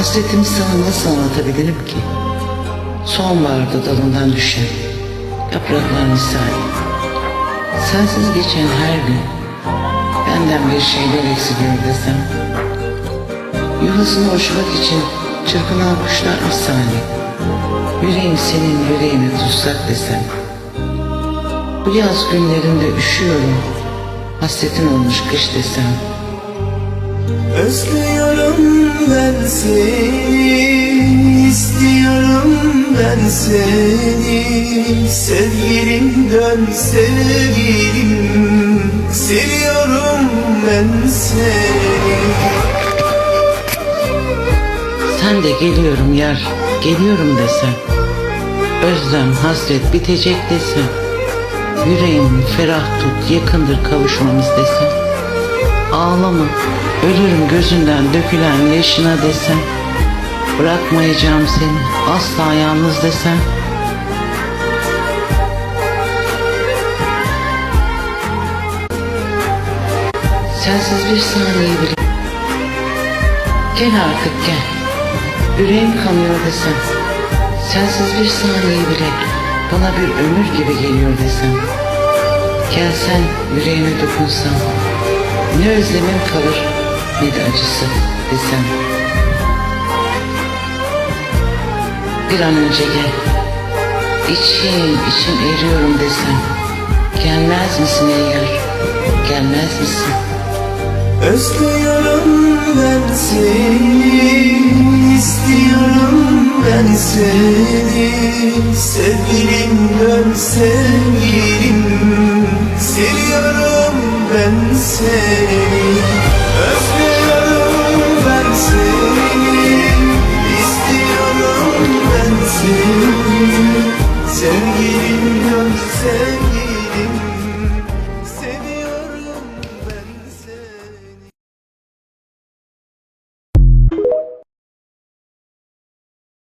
Hasretimi sana nasıl anlatabilirim ki? Sonbaharda dalından düşen yapraklar misali. Sensiz geçen her gün benden bir şeyler eksiliyor desem. Yuvasını uçmak için çırpınan kuşlar misali. Yüreğim senin yüreğine tutsak desem. Bu yaz günlerinde üşüyorum. Hasretin olmuş kış desem. Özlüyorum ben seni, istiyorum ben seni Sevgilim dön sevgilim, seviyorum ben seni Sen de geliyorum yar, geliyorum desen. Özlem, hasret bitecek desen. Yüreğim ferah tut, yakındır kavuşmamız desen. Ağlama, ölürüm gözünden dökülen yaşına desen. Bırakmayacağım seni, asla yalnız desen. Sensiz bir saniye bile Gel artık gel. Yüreğim kanıyor desem. Sensiz bir saniye bile bana bir ömür gibi geliyor desem. Gelsen yüreğime dokunsan. Ne özlemim kalır ne de acısı desem. Bir an önce gel. İçim içim eriyorum desem. Gelmez misin ey yar? Gelmez misin? Özlüyorum ben seni, istiyorum ben seni Sevgilim dön sevgilim, seviyorum ben seni Özlüyorum ben seni İstiyorum ben seni. Sevgi